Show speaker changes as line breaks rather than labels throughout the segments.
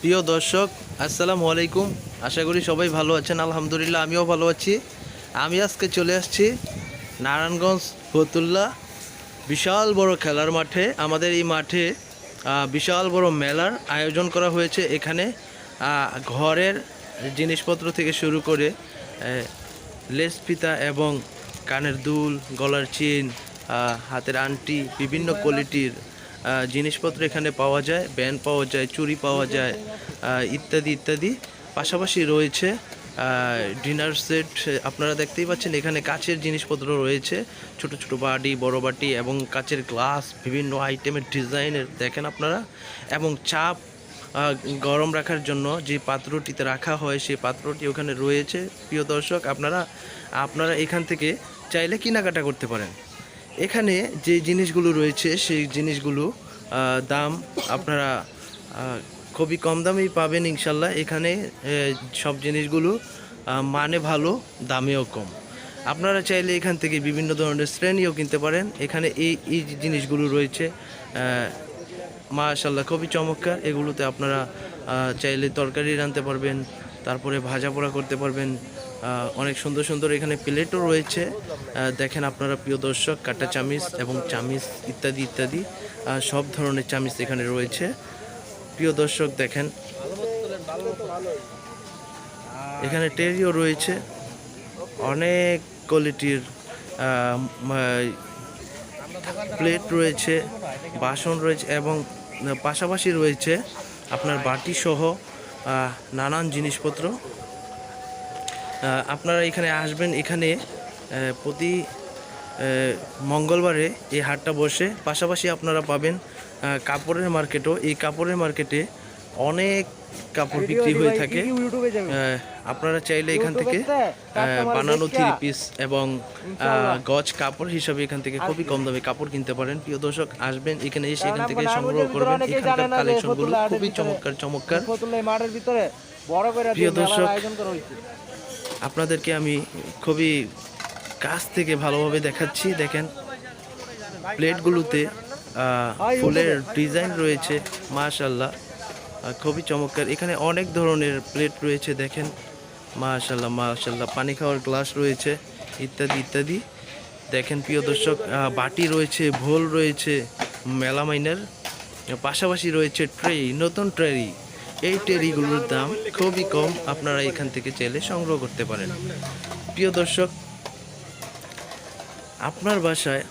প্রিয় দর্শক, আসসালামু আলাইকুম। আশা করি সবাই ভালো আছেন, আলহামদুলিল্লাহ, আমিও ভালো আছি। আমি আজকে চলে আসছি নারায়ণগঞ্জ ফতুল্লা বিশাল বড় খেলার মাঠে। আমাদের এই মাঠে বিশাল বড় মেলার আয়োজন করা হয়েছে এখানে। ঘরের জিনিসপত্র থেকে শুরু করে লেস ফিতা এবং কানের দুল, গলার চেন হাতের আংটি, বিভিন্ন কোয়ালিটির জিনিসপত্র এখানে পাওয়া যায় ব্যান্ড পাওয়া যায়, চুরি পাওয়া যায় ইত্যাদি ইত্যাদি। পাশাপাশি রয়েছে ডিনার সেট আপনারা দেখতেই পাচ্ছেন এখানে কাচের জিনিসপত্র রয়েছে। ছোট ছোট বাটি, বড় বাটি এবং কাচের গ্লাস বিভিন্ন আইটেমের ডিজাইনের, দেখেন আপনারা। এবং চাপ গরম রাখার জন্য যে পাত্রটিতে রাখা হয়, সেই পাত্রটি ওখানে রয়েছে। প্রিয় দর্শক, আপনারা আপনারা এখান থেকে চাইলে কেনাকাটা করতে পারেন। এখানে যে জিনিসগুলো রয়েছে, সেই জিনিসগুলো দাম আপনারা খুবই কম দামেই পাবেন ইনশাল্লাহ। এখানে সব জিনিসগুলো মানে ভালো, দামেও কম। আপনারা চাইলে এখান থেকে বিভিন্ন ধরনের শ্রেণীও কিনতে পারেন। এখানে এই এই জিনিসগুলো রয়েছে মাশাল্লাহ খুবই চমৎকার। এগুলোতে আপনারা চাইলে তরকারি রাঁধতে পারবেন, তারপরে ভাজা পোড়া করতে পারবেন অনেক সুন্দর সুন্দর এখানে প্লেটও রয়েছে। দেখেন আপনারা প্রিয় দর্শক, কাটা চামিচ এবং চামিচ ইত্যাদি ইত্যাদি সব ধরনের চামিচ এখানে রয়েছে। প্রিয় দর্শক, দেখেন। এখানে টেরিও রয়েছে। অনেক কোয়ালিটির প্লেট রয়েছে, বাসন রয়েছে এবং পাশাপাশি রয়েছে আপনার বাটি সহ নানান জিনিসপত্র। আপনারা এখানে আসবেন এখানে প্রতি মঙ্গলবারে এই হাটটা বসে। পাশাপাশি আপনারা পাবেন কাপড়ের মার্কেটও। এই কাপড়ের মার্কেটে অনেক কাপড় বিক্রি হয়ে থাকে। আপনারা চাইলে এখান থেকে বানানো থ্রি পিস এবং গজ কাপড় হিসাবে এখান থেকে খুবই কম দামে কাপড় কিনতে পারেন। প্রিয় দর্শক আসবেন এখানে এসে এখান থেকে সংগ্রহ করবেন। এখানকার কালেকশনগুলো খুবই চমৎকার চমৎকার। প্রিয় দর্শক, আপনাদেরকে আমি খুবই কাছ থেকে ভালোভাবে দেখাচ্ছি। দেখেন, প্লেটগুলোতে ফুলের ডিজাইন রয়েছে মাশাল্লাহ খুবই চমৎকার। এখানে অনেক ধরনের প্লেট রয়েছে, দেখেন। মাশাল্লাহ মাশাল্লাহ পানি খাওয়ার গ্লাস রয়েছে, ইত্যাদি ইত্যাদি। দেখেন, প্রিয় দর্শক বাটি রয়েছে, ভোল রয়েছে, মেলামাইনের, পাশাপাশি রয়েছে ট্রে, নতুন ট্রেরি এই টেরিগুলোর দাম খুবই কম, আপনারা এখান থেকে চাইলে সংগ্রহ করতে পারেন। প্রিয় দর্শক, আপনার বাসায়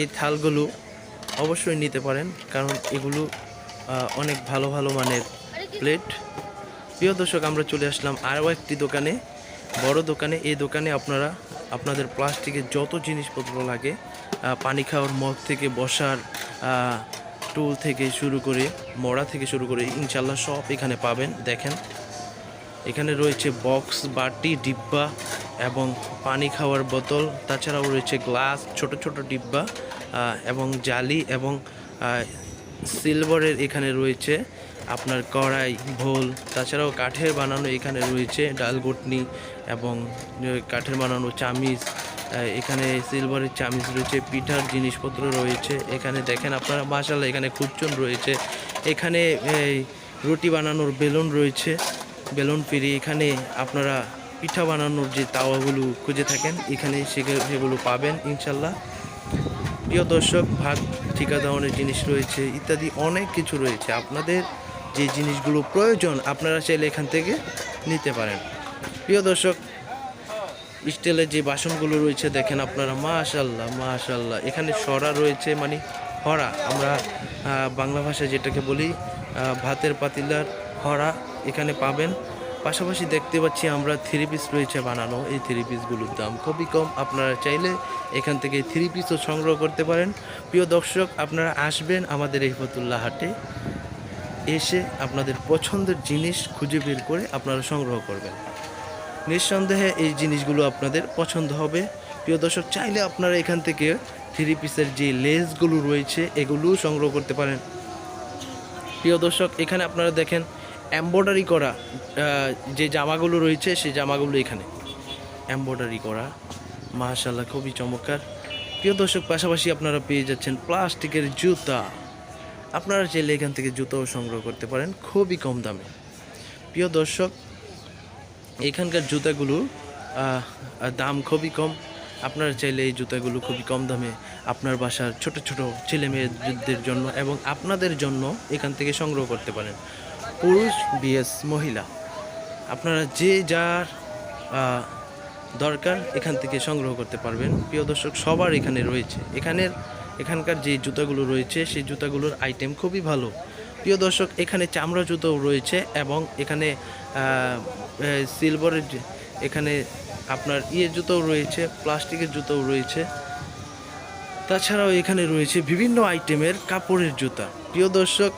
এই থালগুলো অবশ্যই নিতে পারেন, কারণ এগুলো অনেক ভালো ভালো মানের প্লেট প্রিয় দর্শক, আমরা চলে আসলাম আরও একটি দোকানে, বড় দোকানে। এই দোকানে আপনারা, আপনাদের প্লাস্টিকের যত জিনিসপত্র লাগে পানি খাওয়ার মগ থেকে বসার টুল থেকে শুরু করে মড়া থেকে শুরু করে ইনশাল্লাহ সব এখানে পাবেন। দেখেন, এখানে রয়েছে বক্স, বাটি, ডিব্বা এবং পানি খাওয়ার বোতল। তাছাড়াও রয়েছে গ্লাস, ছোট ছোট ডিব্বা এবং জালি এবং সিলভারের এখানে রয়েছে আপনার কড়াই ভোল তাছাড়াও কাঠের বানানো এখানে রয়েছে ডাল এবং কাঠের বানানো চামিচ। এখানে সিলভারের চামিচ রয়েছে, পিঠার জিনিসপত্র রয়েছে। এখানে দেখেন আপনারা মাসাল্লাহ এখানে খুচন রয়েছে। এখানে রুটি বানানোর বেলুন রয়েছে। বেলুন ফিরি এখানে আপনারা পিঠা বানানোর যে তাওয়াগুলো খুঁজে থাকেন, এখানে সেগুলো পাবেন ইনশাল্লাহ প্রিয় দর্শক, ভাগ ঠিকা দেওয়ানোর জিনিস রয়েছে, ইত্যাদি অনেক কিছু রয়েছে। আপনাদের যে জিনিসগুলো প্রয়োজন, আপনারা চাইলে এখান থেকে নিতে পারেন। প্রিয় দর্শক স্টিলের যে বাসনগুলো রয়েছে, দেখেন আপনারা মাশাল্লাহ মাশাল্লাহ এখানে সরা রয়েছে মানে হরা। আমরা বাংলা ভাষায় যেটাকে বলি ভাতের পাতিলার হরা এখানে পাবেন। পাশাপাশি দেখতে পাচ্ছি আমরা থ্রি পিস রয়েছে বানানো। এই থ্রি পিসগুলোর দাম খুবই কম। আপনারা চাইলে এখান থেকে থ্রি পিসও সংগ্রহ করতে পারেন। প্রিয় দর্শক, আপনারা আসবেন আমাদের এই ফতুল্লা হাটে। এসে আপনাদের পছন্দের জিনিস খুঁজে বের করে আপনারা সংগ্রহ করবেন। নিঃসন্দেহে এই জিনিসগুলো আপনাদের পছন্দ হবে। প্রিয় দর্শক, চাইলে আপনারা এখান থেকে থ্রি পিসের যে লেসগুলো রয়েছে, এগুলোও সংগ্রহ করতে পারেন। প্রিয় দর্শক, এখানে আপনারা দেখেন এম্ব্রয়ডারি করা যে জামাগুলো রয়েছে, সেই জামাগুলো এখানে। এম্ব্রয়ডারি করা মাশাল্লাহ খুবই চমৎকার। প্রিয় দর্শক, পাশাপাশি আপনারা পেয়ে যাচ্ছেন প্লাস্টিকের জুতা। আপনারা চাইলে এখান থেকে জুতোও সংগ্রহ করতে পারেন, খুবই কম দামে। প্রিয় দর্শক এখানকার জুতাগুলো দাম খুবই কম। আপনারা চাইলে এই জুতাগুলো খুবই কম দামে আপনার বাসার ছোট ছোট ছেলে মেয়েদের জন্য এবং আপনাদের জন্য এখান থেকে সংগ্রহ করতে পারেন। পুরুষ বিএস মহিলা, আপনারা যে যার দরকার এখান থেকে সংগ্রহ করতে পারবেন। প্রিয় দর্শক, সবার এখানে রয়েছে। এখানের, এখানকার যে জুতাগুলো রয়েছে, সেই জুতাগুলোর আইটেম খুবই ভালো। প্রিয় দর্শক, এখানে চামড়া জুতোও রয়েছে এবং এখানে সিলভারের এখানে আপনার ইয়ে জুতোও রয়েছে, প্লাস্টিকের জুতোও রয়েছে। তাছাড়াও এখানে রয়েছে বিভিন্ন আইটেমের কাপড়ের জুতা। প্রিয় দর্শক,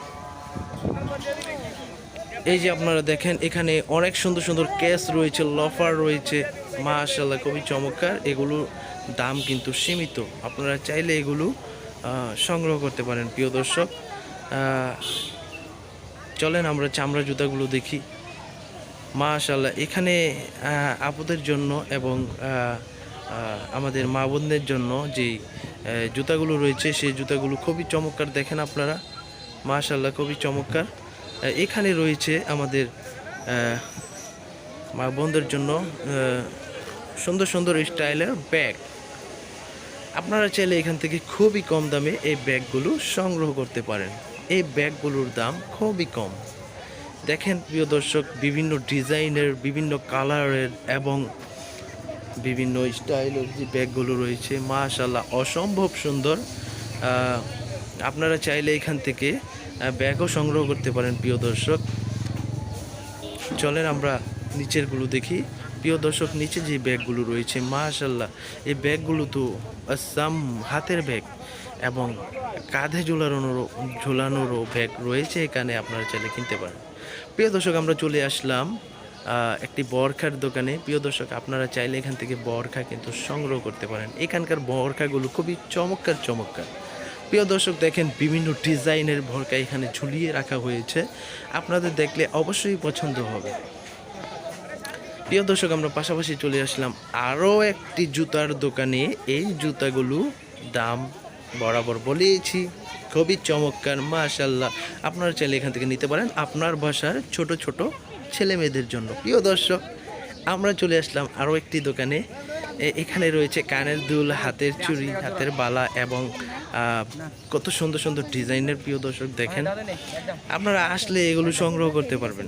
এই যে আপনারা দেখেন, এখানে অনেক সুন্দর সুন্দর কেস রয়েছে লফার রয়েছে মাশাল্লাহ খুবই চমৎকার। এগুলোর দাম কিন্তু সীমিত। আপনারা চাইলে এগুলো সংগ্রহ করতে পারেন, প্রিয় দর্শক। চলেন আমরা চামড়া জুতাগুলো দেখি। মাশাল্লাহ এখানে আপুদের জন্য এবং আমাদের মা বোনদের জন্য যে জুতাগুলো রয়েছে, সেই জুতাগুলো খুবই চমৎকার দেখেন আপনারা। মাশাল্লাহ খুবই চমৎকার। এখানে রয়েছে আমাদের মা বোনদের জন্য সুন্দর সুন্দর স্টাইলের ব্যাগ। আপনারা চাইলে এখান থেকে খুবই কম দামে এই ব্যাগগুলো সংগ্রহ করতে পারেন। এই ব্যাগগুলোর দাম খুবই কম। দেখেন প্রিয় দর্শক, বিভিন্ন ডিজাইনের, বিভিন্ন কালারের এবং বিভিন্ন স্টাইলের যে ব্যাগগুলো রয়েছে মাশাল্লাহ অসম্ভব সুন্দর। আপনারা চাইলে এখান থেকে ব্যাগও সংগ্রহ করতে পারেন প্রিয় দর্শক। চলেন আমরা নিচেরগুলো দেখি। প্রিয় দর্শক, নিচে যে ব্যাগগুলো রয়েছে মাশাল্লাহ এই ব্যাগগুলো তো আসাম হাতের ব্যাগ এবং কাঁধে ঝোলানোরও ঝোলানোরও ব্যাগ রয়েছে এখানে, আপনারা চাইলে কিনতে পারেন। প্রিয় দর্শক, আমরা চলে আসলাম একটি বরখার দোকানে। প্রিয় দর্শক, আপনারা চাইলে এখান থেকে বরখা কিন্তু সংগ্রহ করতে পারেন। এখানকার বরখাগুলো খুবই চমৎকার চমৎকার। প্রিয় দর্শক, দেখেন বিভিন্ন ডিজাইনের ভরকা এখানে ঝুলিয়ে রাখা হয়েছে। আপনাদের দেখলে অবশ্যই পছন্দ হবে। প্রিয় দর্শক, আমরা পাশাপাশি চলে আসলাম আরও একটি জুতার দোকানে। এই জুতাগুলো দাম বরাবর বলেছি খুবই চমৎকার মাশাল্লাহ আপনারা চাইলে এখান থেকে নিতে পারেন আপনার বাসার ছোট ছোট ছেলে মেয়েদের জন্য। প্রিয় দর্শক, আমরা চলে আসলাম আরও একটি দোকানে। এখানে রয়েছে কানের দুল, হাতের চুড়ি, হাতের বালা এবং কত সুন্দর সুন্দর ডিজাইনের প্রিয় দর্শক দেখেন। আপনারা আসলে এগুলো সংগ্রহ করতে পারবেন।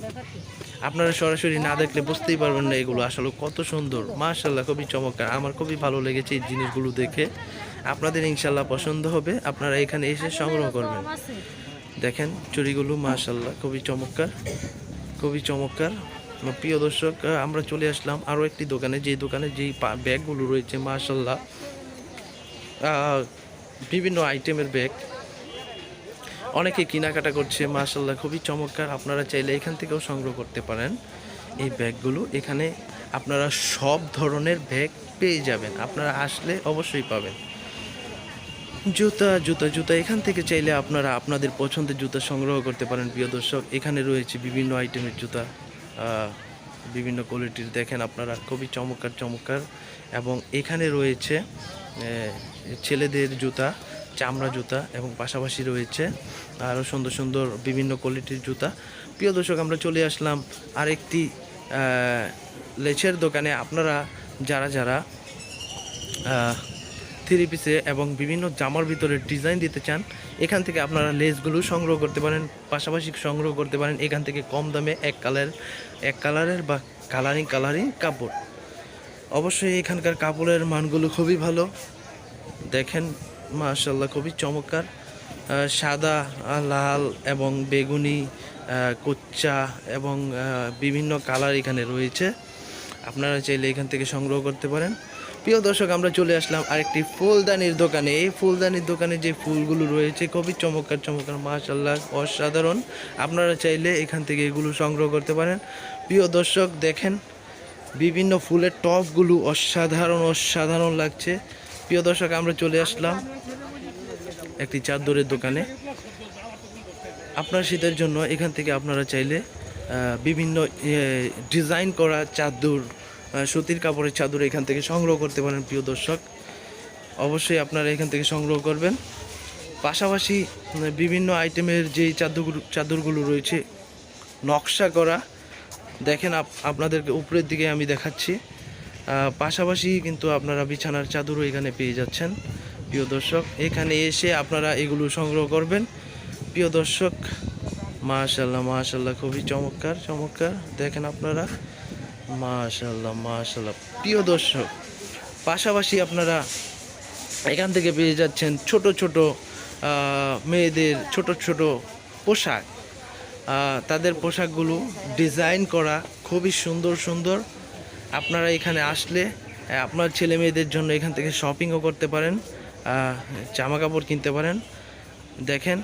আপনারা সরাসরি না দেখলে বুঝতেই পারবেন না এগুলো আসলে কত সুন্দর। মাশাল্লাহ খুবই চমৎকার। আমার খুবই ভালো লেগেছে এই জিনিসগুলো দেখে। আপনাদের ইনশাল্লাহ পছন্দ হবে। আপনারা এখানে এসে সংগ্রহ করবেন। দেখেন চুড়িগুলো মাশাল্লাহ খুবই চমৎকার খুবই চমৎকার। প্রিয় দর্শক আমরা চলে আসলাম আরও একটি দোকানে। যে দোকানে যেই ব্যাগগুলো রয়েছে মাশাল্লাহ বিভিন্ন আইটেমের ব্যাগ। অনেকে কেনাকাটা করছে মাশাল্লাহ খুবই চমৎকার। আপনারা চাইলে এখান থেকেও সংগ্রহ করতে পারেন এই ব্যাগগুলো। এখানে আপনারা সব ধরনের ব্যাগ পেয়ে যাবেন। আপনারা আসলে অবশ্যই পাবেন। জুতা জুতা জুতা। এখান থেকে চাইলে আপনারা আপনাদের পছন্দের জুতা সংগ্রহ করতে পারেন, প্রিয় দর্শক। এখানে রয়েছে বিভিন্ন আইটেমের জুতা বিভিন্ন কোয়ালিটির দেখেন আপনারা, খুবই চমৎকার চমৎকার। এবং এখানে রয়েছে ছেলেদের জুতা, চামড়া জুতা, এবং পাশাপাশি রয়েছে আরও সুন্দর সুন্দর বিভিন্ন কোয়ালিটির জুতা। প্রিয় দর্শক, আমরা চলে আসলাম আরেকটি লেচের দোকানে। আপনারা, যারা যারা থ্রি পিসে এবং বিভিন্ন জামার ভিতরে ডিজাইন দিতে চান, এখান থেকে আপনারা লেসগুলো সংগ্রহ করতে পারেন, পাশাপাশি সংগ্রহ করতে পারেন এখান থেকে কম দামে এক কালার, এক কালারের বা কালারিং কালারিং কাপড়। অবশ্যই এখানকার কাপড়ের মানগুলো খুবই ভালো। দেখেন মাশাল্লাহ খুবই চমৎকার। সাদা, লাল এবং বেগুনি কোচ্চা এবং বিভিন্ন কালার এখানে রয়েছে। আপনারা চাইলে এখান থেকে সংগ্রহ করতে পারেন। প্রিয় দর্শক, আমরা চলে আসলাম আরেকটি ফুলদানির দোকানে। এই ফুলদানির দোকানে যে ফুলগুলো রয়েছে, খুবই চমৎকার চমৎকার মাশাল্লাহ অসাধারণ। আপনারা চাইলে এখান থেকে এগুলো সংগ্রহ করতে পারেন। প্রিয় দর্শক, দেখেন, বিভিন্ন ফুলের টপগুলো অসাধারণ অসাধারণ লাগছে। প্রিয় দর্শক, আমরা চলে আসলাম একটি চাদরের দোকানে। আপনার শীতের জন্য এখান থেকে আপনারা চাইলে বিভিন্ন ডিজাইন করা চাদর সুতির কাপড়ের চাদর এখান থেকে সংগ্রহ করতে পারেন প্রিয় দর্শক। অবশ্যই আপনারা এখান থেকে সংগ্রহ করবেন। পাশাপাশি বিভিন্ন আইটেমের যেই চাদরগুলো চাদরগুলো রয়েছে, নকশা করা, দেখেন আপ- আপনাদেরকে উপরের দিকে আমি দেখাচ্ছি। পাশাপাশি কিন্তু আপনারা বিছানার চাদরও এখানে পেয়ে যাচ্ছেন, প্রিয় দর্শক। এখানে এসে আপনারা এগুলো সংগ্রহ করবেন। প্রিয় দর্শক মাশাল্লাহ মাশাল্লাহ খুবই চমৎকার চমৎকার। দেখেন আপনারা মাশাল্লাহ মাশাল্লাহ প্রিয় দর্শক, পাশাপাশি আপনারা এখান থেকে পেয়ে যাচ্ছেন ছোট ছোট মেয়েদের ছোট ছোট পোশাক। তাদের পোশাকগুলো ডিজাইন করা খুবই সুন্দর সুন্দর। আপনারা এখানে আসলে আপনার ছেলে মেয়েদের জন্য এখান থেকে শপিংও করতে পারেন জামা কাপড় কিনতে পারেন। দেখেন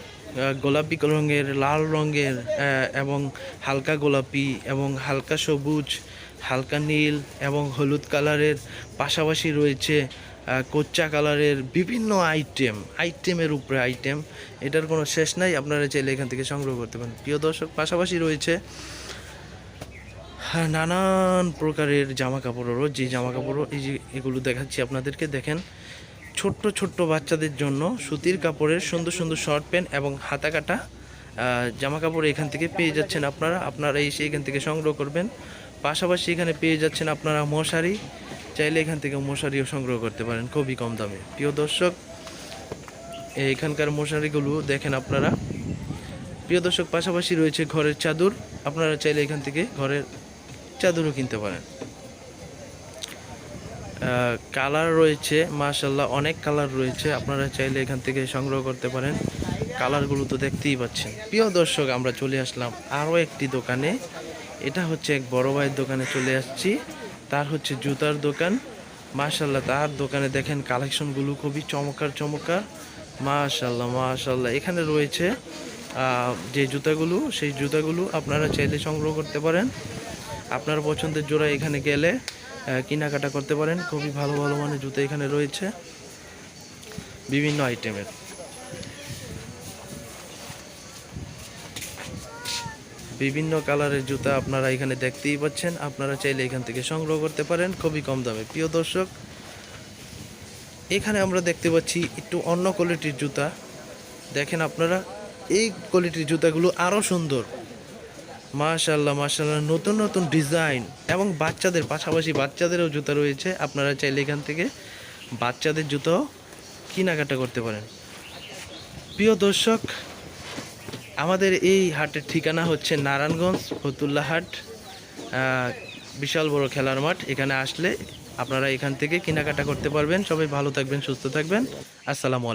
গোলাপি রঙের, লাল রঙের এবং হালকা গোলাপি এবং হালকা সবুজ হালকা নীল এবং হলুদ কালারের পাশাপাশি রয়েছে কোচ্চা কালারের বিভিন্ন আইটেম আইটেমের উপরে আইটেম এটার কোনো শেষ নাই, আপনারা চাইলে এখান থেকে সংগ্রহ করতে পারেন। প্রিয় দর্শক, পাশাপাশি রয়েছে নানান প্রকারের জামা কাপড়েরও যে জামা কাপড়ও এই যে এগুলো দেখাচ্ছি আপনাদেরকে, দেখেন, ছোট্ট ছোট্ট বাচ্চাদের জন্য সুতির কাপড়ের সুন্দর সুন্দর শর্ট প্যান্ট এবং হাতা কাটা জামা কাপড় এখান থেকে পেয়ে যাচ্ছেন আপনারা। আপনারা এসে এখান থেকে সংগ্রহ করবেন। পাশাপাশি এখানে পেয়ে যাচ্ছেন আপনারা মশারি। চাইলে এখান থেকে মশারিও সংগ্রহ করতে পারেন, খুবই কম দামে। প্রিয় দর্শক, এখানকার মশারিগুলো দেখেন আপনারা। প্রিয় দর্শক, পাশাপাশি রয়েছে ঘরের চাদর। আপনারা চাইলে এখান থেকে ঘরের চাদরও কিনতে পারেন। কালার রয়েছে মাশাল্লাহ অনেক কালার রয়েছে। আপনারা চাইলে এখান থেকে সংগ্রহ করতে পারেন। কালারগুলো তো দেখতেই পাচ্ছেন। প্রিয় দর্শক, আমরা চলে আসলাম আরও একটি দোকানে। এটা হচ্ছে এক বড় ভাইয়ের দোকানে চলে আসছি। তার হচ্ছে জুতার দোকান। মাশাল্লাহ তার দোকানে দেখেন কালেকশনগুলো খুবই চমৎকার চমৎকার। মাশাল্লাহ মাশাল্লাহ এখানে রয়েছে যে জুতাগুলো, সেই জুতাগুলো আপনারা চাইলে সংগ্রহ করতে পারেন। আপনার পছন্দের জোড়া এখানে গেলে কেনাকাটা করতে পারেন। খুবই ভালো ভালো মানের জুতো এখানে রয়েছে। বিভিন্ন আইটেমের বিভিন্ন কালারের জুতা আপনারা এখানে দেখতেই পাচ্ছেন। আপনারা চাইলে এখান থেকে সংগ্রহ করতে পারেন, খুবই কম দামে। প্রিয় দর্শক, এখানে আমরা দেখতে পাচ্ছি একটু অন্য কোয়ালিটির জুতা। দেখেন আপনারা, এই কোয়ালিটির জুতাগুলো আরও সুন্দর। মাশাল্লাহ মাশাল্লাহ নতুন নতুন ডিজাইন এবং বাচ্চাদের, পাশাপাশি বাচ্চাদেরও জুতা রয়েছে। আপনারা চাইলে এখান থেকে বাচ্চাদের জুতো কেনাকাটা করতে পারেন। প্রিয় দর্শক আমাদের এই হাটের ঠিকানা হচ্ছে নারায়ণগঞ্জ, ফতুল্লা হাট বিশাল বড় খেলার মাঠ। এখানে আসলে আপনারা এখান থেকে কেনাকাটা করতে পারবেন। সবাই ভালো থাকবেন, সুস্থ থাকবেন। আসসালামু আলাইকুম।